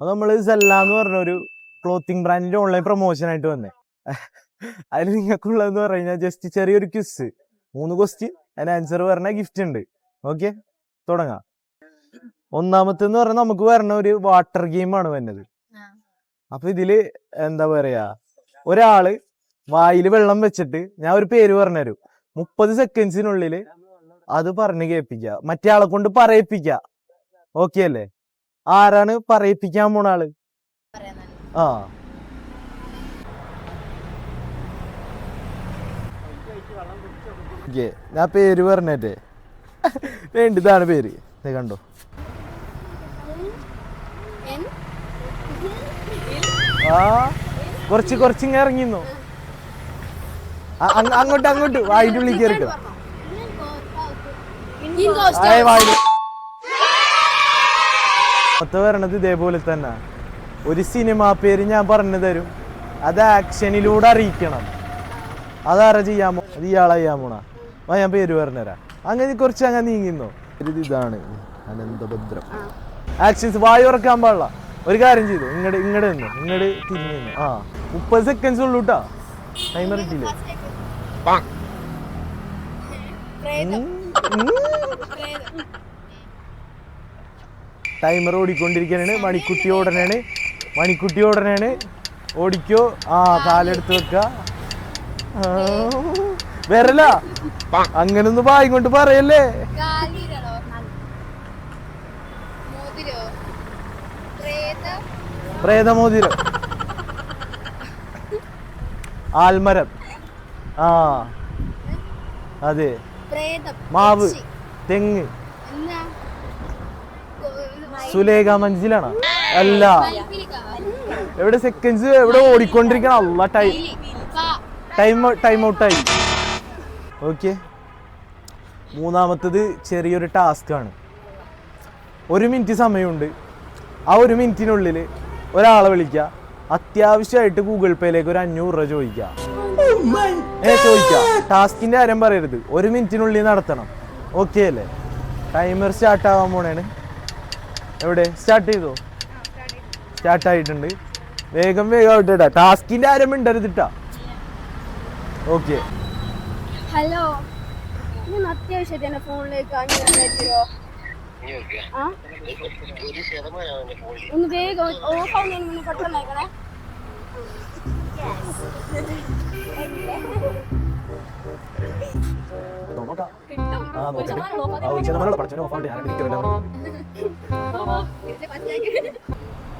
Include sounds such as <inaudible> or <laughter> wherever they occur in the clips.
അത് നമ്മൾ സെല്ല എന്ന് പറഞ്ഞ ഒരു ക്ലോത്തിങ് ബ്രാൻഡിന്റെ ഓൺലൈൻ പ്രൊമോഷൻ ആയിട്ട് വന്നേ. അതിൽ നിങ്ങൾക്കുള്ളതെന്ന് പറഞ്ഞു കഴിഞ്ഞാൽ ജസ്റ്റ് ചെറിയൊരു ക്വിസ് മൂന്ന് ക്വസ്റ്റ്യൻ അതിന് ആൻസർ പറഞ്ഞ ഗിഫ്റ്റ് ഉണ്ട്. ഓക്കെ തുടങ്ങാം. ഒന്നാമത്തെ എന്ന് പറഞ്ഞാൽ നമുക്ക് വരണ ഒരു വാട്ടർ ഗെയിമാണ് വരുന്നത് ആ. അപ്പൊ ഇതിൽ എന്താ പറയാ? ഒരാൾ വായിൽ വെള്ളം വെച്ചിട്ട് ഞാൻ ഒരു പേര് പറഞ്ഞുതരും മുപ്പത് സെക്കൻഡ്സിനുള്ളിൽ അത് പറഞ്ഞു കേൾപ്പിക്കുക മറ്റേ ആളെ കൊണ്ട് പറയിപ്പിക്ക. ഓക്കെ അല്ലേ? ആരാണ് പറയിപ്പിക്കാൻ പോണ ആൾ? ആ. ഞാൻ പേര് പറഞ്ഞേറ്റേ വേണ്ട ഇതാണ് പേര്. കണ്ടോ? ആ കുറച്ച് കുറച്ച് ഇങ്ങനെ ഇറങ്ങിന്നോ അങ്ങോട്ട് അങ്ങോട്ട് വായിട്ട് വിളിക്കരുത് വായിട്ട് മൊത്തം വരണത് ഇതേപോലെ തന്നെ. ഒരു സിനിമ പേര് ഞാൻ പറഞ്ഞു തരും. അത് ആക്ഷനിലൂടെ അറിയിക്കണം. അതാരാ ചെയ്യാമോ അത് ഇയാളെ ചെയ്യാൻ പോണ. ആ ഞാൻ പേര് പറഞ്ഞുതരാം. അങ്ങനെ കുറച്ച് അങ്ങനെ നീങ്ങുന്നു? ഒരു ഇതാണ്. അനന്തഭദ്രം. ആക്ഷൻസ് വായു ഉറക്കാൻ പാടില്ല. ഒരു കാര്യം ചെയ്തു. ഇങ്ങട് ഇങ്ങട് നിന്ന്. ഇങ്ങട് തിരിഞ്ഞു നിന്ന്. ആ മുപ്പത് സെക്കൻഡ്സ് ഉള്ളൂ കേട്ടാ ടൈമർ ഇട്ടില്ലേ? ടൈമർ ഓടിക്കൊണ്ടിരിക്കാനാണ് മണിക്കുട്ടി ഓടനാണ് മണിക്കുട്ടി ഓടനാണ് ഓടിക്കോ. ആ കാലെടുത്ത് വെക്ക. ആ, വരല. അങ്ങനൊന്നും വായി കൊണ്ട് പറയല്ലേ? മോതിരോ പ്രേതം പ്രേതമോതിരം ആൽമരം. ആ അതെ. മാവ്. തെങ്ങ്. സുലേഖ മഞ്ചിലാണ്? അല്ല. എവിടെ സെക്കൻഡ്സ് എവിടെ ഓടിക്കൊണ്ടിരിക്കണം? അല്ല ടൈം ടൈം ടൈം ഔട്ടായി. ഓക്കെ. മൂന്നാമത്തത് ചെറിയൊരു ടാസ്ക് ആണ്. ഒരു മിനിറ്റ് സമയമുണ്ട്. ആ ഒരു മിനിറ്റിനുള്ളിൽ ഒരാളെ വിളിക്കുക അത്യാവശ്യമായിട്ട് ഗൂഗിൾ പേയിലേക്ക് ഒരു അഞ്ഞൂറ് രൂപ ചോദിക്കുക ഏ ചോദിക്കുക ടാസ്കിന്റെ കാര്യം പറയരുത്. ഒരു മിനിറ്റിനുള്ളിൽ നടത്തണം. ഓക്കെ അല്ലേ? ടൈമർ സ്റ്റാർട്ട് ആവാൻ പോണേണ്. എവിടെ? സ്റ്റാർട്ട് ചെയ്തോ? സ്റ്റാർട്ട് ആയിട്ടുണ്ട്. വേഗം വേഗം ആവട്ടെ ടാസ്കിന്റെ ആരം മിണ്ടരുതിട്ടാ ഓക്കെ. ഹലോ അത്യാവശ്യത്തിന്റെ ഫോണിലേക്ക് ഒന്ന് വേഗം ഓഫ് ആവുന്ന പെട്ടെന്ന്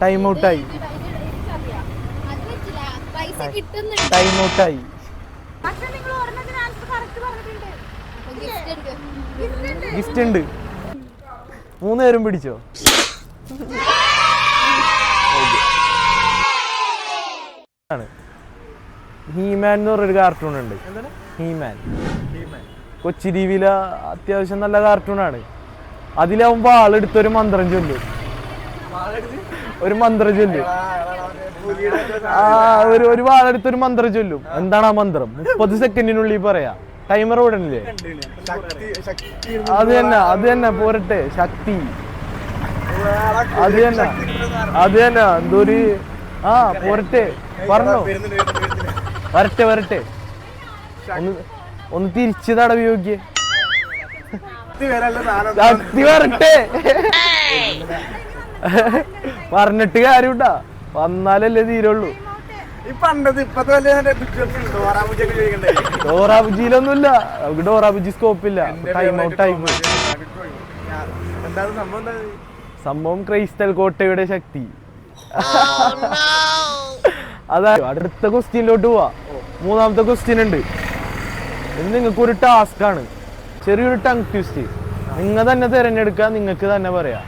ടൈം ഔട്ടായി ടൈം ഔട്ടായി പക്ഷെ നിങ്ങൾ ഒരെണ്ണത്തിന് ആൻസർ കറക്റ്റ് പറഞ്ഞിട്ടുണ്ട് ഗിഫ്റ്റ് ഉണ്ട് ഗിഫ്റ്റ് ഉണ്ട്. മൂന്ന് പേരും പിടിച്ചോ ആണ് ഹീമാൻ എന്ന് പറഞ്ഞൊരു കാർട്ടൂൺ ഉണ്ട്. ഹീമാൻ കൊച്ചി ടി വിയിലെ അത്യാവശ്യം നല്ല കാർട്ടൂണാണ് അതിലാവുമ്പോ ആളെടുത്തൊരു മന്ത്രം ചൊല്ലും. ഒരു മന്ത്രം ചൊല്ലും. ആ ഒരു ഒരു വാളെടുത്തൊരു മന്ത്രം ചൊല്ലും. എന്താണ് ആ മന്ത്രം? മുപ്പത് സെക്കൻഡിനുള്ളിൽ പറയാ. ടൈമർ ഓടണില്ലേ അത് തന്നെ അത് തന്നെ പോരട്ടെ. ശക്തി. അത് തന്നെ അത് തന്നെ എന്തോ ഒരു ആ പോരട്ടെ. പറഞ്ഞോ. വരട്ടെ വരട്ടെ. ഒന്ന് ഒന്ന് തിരിച്ച് തടവി നോക്കിയേ. ശക്തി വരട്ടെ. പറഞ്ഞിട്ട് കാര്യണ്ടാ വന്നാലല്ലേ തീരുള്ളൂ. ഡോറാബുജിയിലൊന്നുമില്ല നമുക്ക് ഡോറാബുജി സ്കോപ്പില്ല. ടൈം ഔട്ട് ആയി പോയി. സംഭവം ക്രൈസ്തൽ സംഭവം ക്രൈസ്റ്റൽ കോട്ടയുടെ ശക്തി. അതാ അടുത്ത ക്വസ്റ്റ്യനിലോട്ട് പോവാ. മൂന്നാമത്തെ ക്വസ്റ്റ്യൻ ഉണ്ട്. ഇത് നിങ്ങൾക്ക് ഒരു ടാസ്ക് ആണ്. ചെറിയൊരു ടങ് ട്വിസ്റ്റ് നിങ്ങൾ തന്നെ തിരഞ്ഞെടുക്കുക നിങ്ങൾക്ക് തന്നെ പറയാം.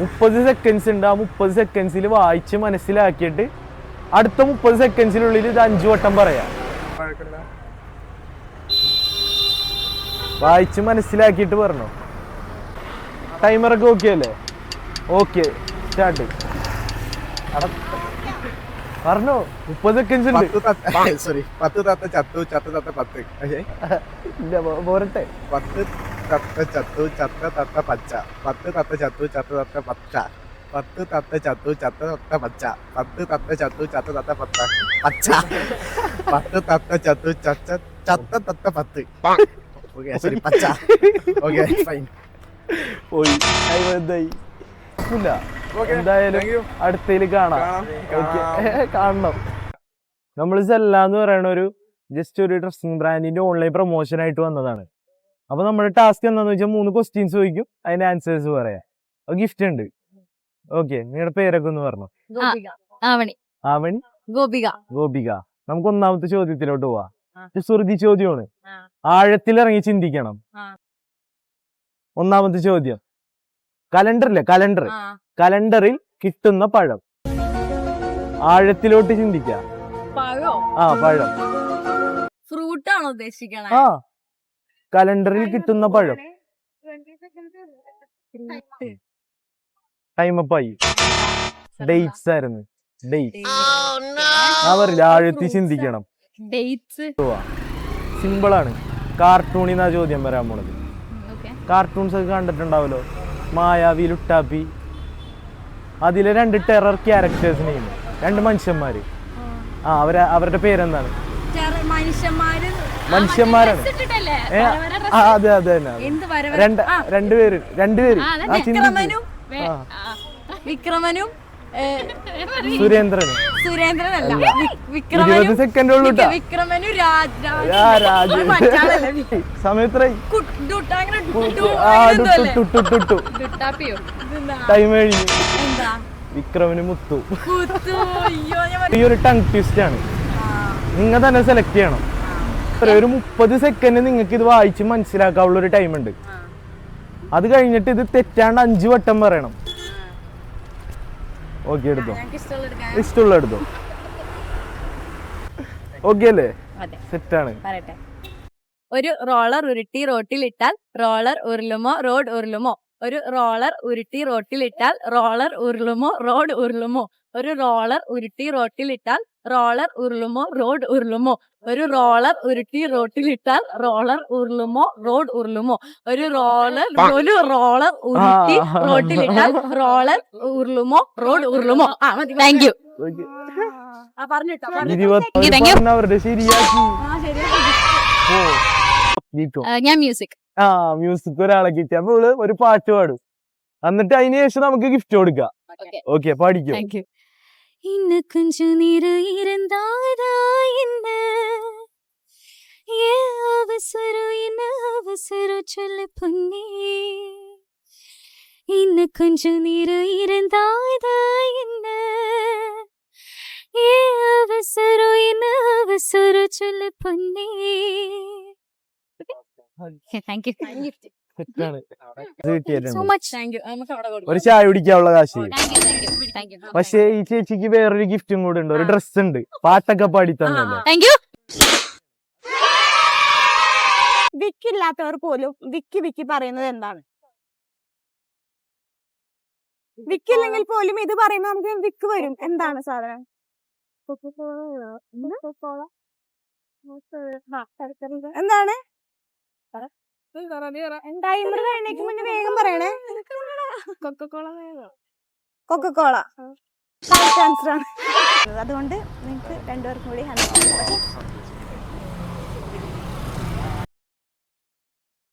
മുപ്പത് സെക്കൻഡ്സ് ഉണ്ട്. ആ മുപ്പത് സെക്കൻഡ്സിൽ വായിച്ച് മനസ്സിലാക്കിയിട്ട് അടുത്ത മുപ്പത് സെക്കൻഡ്സിനുള്ളിൽ ഇത് അഞ്ചു വട്ടം പറയാം. വായിച്ച് മനസ്സിലാക്കിയിട്ട് പറഞ്ഞോ. ടൈമറൊക്കെ ഓക്കെ അല്ലേ? ഓക്കെ സ്റ്റാർട്ട് പറഞ്ഞോ. മുപ്പത് സെക്കൻഡ്സ് ഉണ്ട് സോറി പത്ത് തത്ത ചത്തു ചത്ത തത്ത പത്ത്. ഇല്ല പോരട്ടെ. പത്ത് തത്ത ചത്തു ചത്ത തത്ത പച്ച. പത്ത് തത്ത ചത്തു ചത്ത തത്ത പച്ച. പത്ത് തത്ത ചത്തു ചത്ത തത്ത പച്ച. പത്ത് തത്ത ചത്തു ചത്ത തത്ത പത്ത. പച്ച. പത്ത് തത്ത ചത്തു ചച്ച ചത്ത തത്ത പത്ത്. ഓക്കെ ശരി പച്ച. ഓക്കെ ഫൈൻ പോയി. എന്തായി ഇല്ല. എന്തായാലും അടുത്തേൽ അടുത്തതിൽ കാണാം. കാണാം, <laughs> കാണണം. നമ്മൾ സെല്ല എന്ന് പറയുന്ന ഒരു ജസ്റ്റ് ഒരു ഡ്രസ്സിംഗ് ബ്രാൻഡിന്റെ ഓൺലൈൻ പ്രൊമോഷൻ ആയിട്ട് വന്നതാണ്. അപ്പൊ നമ്മുടെ ടാസ്ക് എന്താന്ന് വെച്ചാൽ മൂന്ന് ക്വസ്റ്റ്യൻസ് ചോദിക്കും. അതിന്റെ ആൻസേഴ്സ് പറയാം. അപ്പൊ ഗിഫ്റ്റ് ഉണ്ട്. ഓക്കെ നിങ്ങളുടെ പേരൊക്കെ ഒന്ന് പറഞ്ഞു? ഗോപിക. ആവണി. അവൻ ഗോപിക. ഗോപിക. നമുക്ക് ഒന്നാമത്തെ ചോദ്യത്തിലോട്ട് പോവാ. സുഹൃതി ചോദ്യമാണ് ആഴത്തിൽ ഇറങ്ങി ചിന്തിക്കണം. ഒന്നാമത്തെ ചോദ്യം. കലണ്ടറില്ലേ കലണ്ടർ കലണ്ടറിൽ കിട്ടുന്ന പഴം. ആഴത്തിലോട്ട് ചിന്തിക്കാം. പഴോ? ആ പഴം. ഫ്രൂട്ട് ആണോ ഉദ്ദേശിക്കണേ? ആ കലണ്ടറിൽ കിട്ടുന്ന പഴം. ടൈമപ്പായി ഡേറ്റ്സ് ആയിരുന്നു. ഡേറ്റ് പറയില്ല ആഴത്തിൽ ചിന്തിക്കണം. ഡേറ്റ്സ് സിമ്പിൾ ആണ്. കാർട്ടൂണിൽ നിന്നാ ചോദ്യം വരാൻ പോണത്. കാർട്ടൂൺസ് ഒക്കെ കണ്ടിട്ടുണ്ടാവല്ലോ. മായാവി ലുട്ടാപ്പി അതിലെ രണ്ട് ടെറർ ക്യാരക്ടേഴ്സിനെയും രണ്ട് മനുഷ്യന്മാര്. ആ അവരെ അവരുടെ പേരെന്താണ്? മനുഷ്യന്മാര്. മനുഷ്യന്മാരാണ്. അതെ അതെ തന്നെ രണ്ട് രണ്ടുപേര് രണ്ടുപേര് വിക്രമനും സുരേന്ദ്രനും. സുരേന്ദ്രനല്ല. അല്ല. ഇരുപത് സെക്കൻഡ് ഉള്ളൂ വിക്രമനും? <laughs> ടൈം കഴിഞ്ഞു? വിക്രമിന് മുത്തു. ഈ ഒരു ടങ് ട്വിസ്റ്റ് ആണ്. നിങ്ങൾ തന്നെ സെലക്ട് ചെയ്യണം. ഒരു മുപ്പത് സെക്കൻഡ് നിങ്ങൾക്ക് ഇത് വായിച്ച് മനസ്സിലാക്കാനുള്ള ഒരു ടൈം ഉണ്ട്. അത് കഴിഞ്ഞിട്ട് ഇത് തെറ്റാണ്ട് അഞ്ച് വട്ടം പറയണം. ഓക്കെ എടുത്തോ. ഇഷ്ടമുള്ള എടുത്തോ. ഓക്കെ അല്ലേ. സെറ്റാണ് ഒരു റോളർ ഉരുട്ടി റോട്ടിലിട്ടാൽ റോളർ ഉരുളുമോ റോഡ് ഉരുളുമോ? ഒരു റോളർ ഉരുട്ടി റോട്ടിലിട്ടാൽ റോളർ ഉരുളുമോ റോഡ് ഉരുളുമോ? ഒരു റോളർ ഉരുട്ടി റോട്ടിലിട്ടാൽ റോളർ ഉരുളുമോ റോഡ് ഉരുളുമോ? ഒരു റോളർ ഉരുട്ടി റോട്ടിലിട്ടാൽ റോളർ ഉരുളുമോ റോഡ് ഉരുളുമോ? ഒരു റോളർ ഒരു റോളർ ഉരുട്ടി. റോട്ടിലിട്ടാൽ റോളർ ഉരുളുമോ റോഡ് ഉരുളുമോ? ആ മതി താങ്ക് യു നീക്കോ. ഞാൻ മ്യൂസിക് ആ മ്യൂസിക് ഒരാളെ കിട്ടി. അപ്പൊ ഇവൾ ഒരു പാട്ട് പാടും. എന്നിട്ട് അതിന് ശേഷം നമുക്ക് ഗിഫ്റ്റ് കൊടുക്കാം. ഓക്കെ. പാടിക്കോ ഇന്ന് കൊഞ്ചു നേരം ഇന്ന് കൊഞ്ചു നേരം ഇരുന്നാരായിരുന്നു പൊന്നേ. <laughs> <laughs> ഒരു ചായ കുടിക്കാനുള്ള കാശ്. പക്ഷേ ഈ ചേച്ചിക്ക് വേറൊരു ഗിഫ്റ്റും കൂടെ ഉണ്ട്. ഒരു ഡ്രസ് ഉണ്ട്. പാട്ടൊക്കെ പാടി തന്നെ വിക്കില്ലാത്തവർ പോലും വിക്കി വിക്കി പറയുന്നത് എന്താണ്? വിക്കില്ലെങ്കിൽ പോലും ഇത് പറയുമ്പോൾ നമുക്ക് വിക്ക് വരും. എന്താണ് സാധനം? എന്താണ്? ടൈമർ കഴിഞ്ഞേക്ക് മുന്നേ വേഗം പറയണേ. <laughs> കൊക്കക്കോള ആൻസർ ആണ്. അതുകൊണ്ട് നിങ്ങൾക്ക് രണ്ടുപേർക്കും കൂടി ഹൺഡ്രഡ്